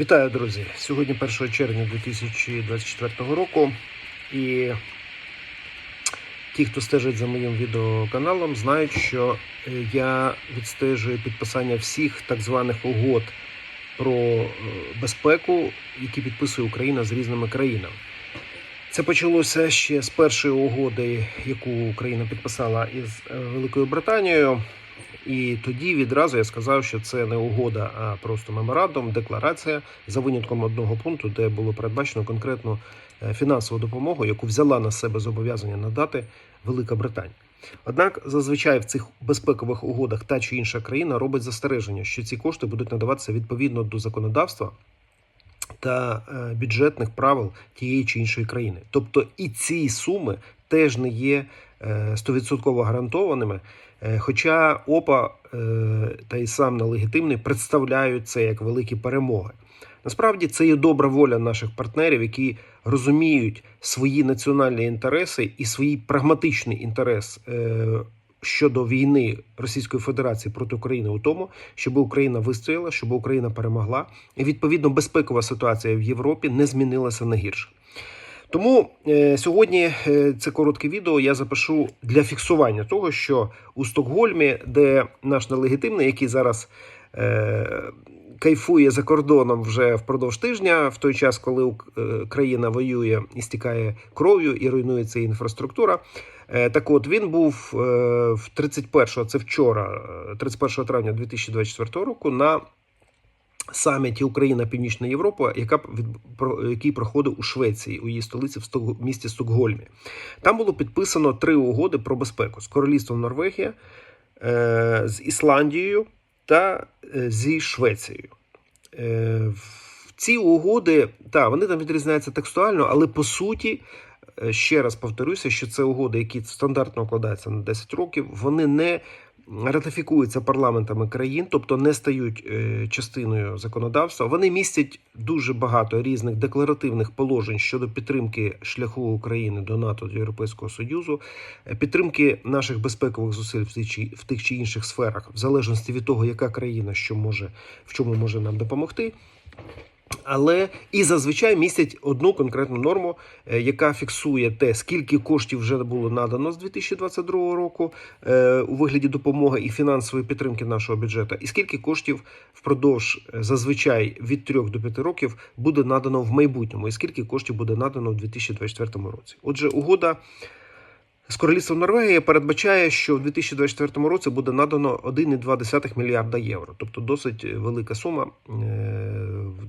Вітаю, друзі! Сьогодні 1 червня 2024 року. І ті, хто стежить за моїм відеоканалом, знають, що я відстежую підписання всіх так званих угод про е, безпеку, які підписує Україна з різними країнами. Це почалося ще з першої угоди, яку Україна підписала із е, Великою Британією. І тоді відразу я сказав, що це не угода, а просто меморандум, декларація за винятком одного пункту, де було передбачено конкретну е, фінансову допомогу, яку взяла на себе зобов'язання надати Велика Британія. Однак зазвичай в цих безпекових угодах та чи інша країна робить застереження, що ці кошти будуть надаватися відповідно до законодавства та е, бюджетних правил тієї чи іншої країни. Тобто і ці суми теж не є е, стовідсотково гарантованими. Е, Хоча ОПА е, та й сам нелегітимний представляють це як великі перемоги. Насправді це є добра воля наших партнерів, які розуміють свої національні інтереси і свій прагматичний інтерес е, щодо війни Російської Федерації проти України у тому, щоб Україна вистояла, щоб Україна перемогла, і відповідно безпекова ситуація в Європі не змінилася на гірше. Тому е, сьогодні е, це коротке відео я запишу для фіксування того, що у Стокгольмі, де наш нелегітимний, який зараз е, кайфує за кордоном вже впродовж тижня, в той час, коли Ук- е, воює і стікає кров'ю і руйнується інфраструктура. Е, Так от він був е, в 31-го, це вчора, е, 31 травня 2024 року, на саміті Україна Північна Європа, яка який проходив у Швеції у її столиці в місті Стокгольмі. Там було підписано три угоди про безпеку з королівством Норвегія, е, з Ісландією та е, зі Швецією. Е, ці угоди, та вони там відрізняються текстуально, але по суті. Ще раз повторюся, що це угоди, які стандартно укладаються на 10 років. Вони не ратифікуються парламентами країн, тобто не стають е, частиною законодавства. Вони містять дуже багато різних декларативних положень щодо підтримки шляху України до НАТО до Європейського Союзу, е, підтримки наших безпекових зусиль в тих в тих чи інших сферах, в залежності від того, яка країна що може в чому може нам допомогти. Але і зазвичай містять одну конкретну норму, е, яка фіксує те, скільки коштів вже було надано з 2022 року е, у вигляді допомоги і фінансової підтримки нашого бюджету, і скільки коштів впродовж е, зазвичай від 3 до 5 років буде надано в майбутньому, і скільки коштів буде надано у 2024 році. Отже, угода. З королівством Норвегії передбачає, що в 2024 році буде надано 1,2 мільярда євро, тобто досить велика сума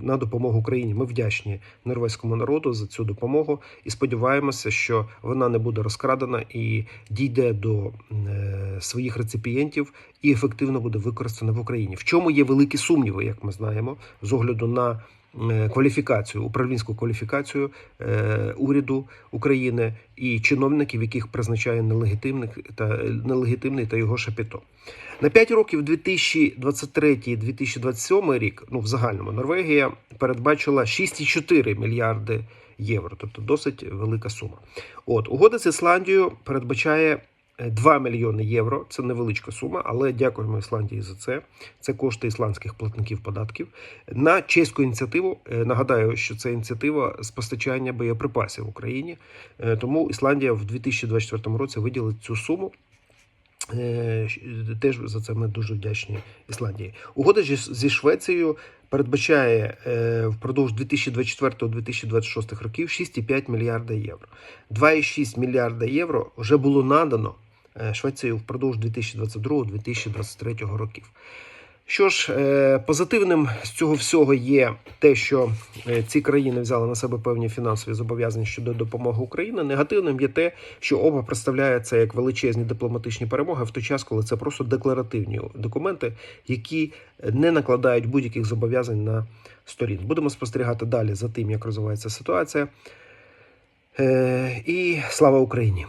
на допомогу Україні. Ми вдячні норвезькому народу за цю допомогу і сподіваємося, що вона не буде розкрадена і дійде до е, своїх реципієнтів і ефективно буде використана в Україні. В чому є великі сумніви, як ми знаємо, з огляду на е, кваліфікацію, управлінську кваліфікацію е, уряду України і чиновників, яких призначає нелегітимний та нелегітимний та його шапіто. На 5 років 2023-2027 рік, ну в загальному Норвегія передбачила 6,4 мільярди євро, тобто досить велика сума. От угода з Ісландією передбачає е, 2 мільйони євро. Це невеличка сума, але дякуємо Ісландії за це. Це кошти ісландських платників податків. На чеську ініціативу е, нагадаю, що це ініціатива з постачання боєприпасів в Україні. Е, Тому Ісландія в 2024 році виділить цю суму. Е, Теж за це ми дуже вдячні Ісландії. Угода зі- зі Швецією передбачає е, впродовж 2024-2026 років 6,5 мільярда євро. 2,6 мільярда євро вже було надано е, Швецією впродовж 2022-2023 років. Що ж, е, позитивним з цього всього є те, що е, ці країни взяли на себе певні фінансові зобов'язання щодо допомоги Україні. Негативним є те, що оба представляє це як величезні дипломатичні перемоги в той час, коли це просто декларативні документи, які не накладають будь-яких зобов'язань на сторін. Будемо спостерігати далі за тим, як розвивається ситуація. Е, І слава Україні!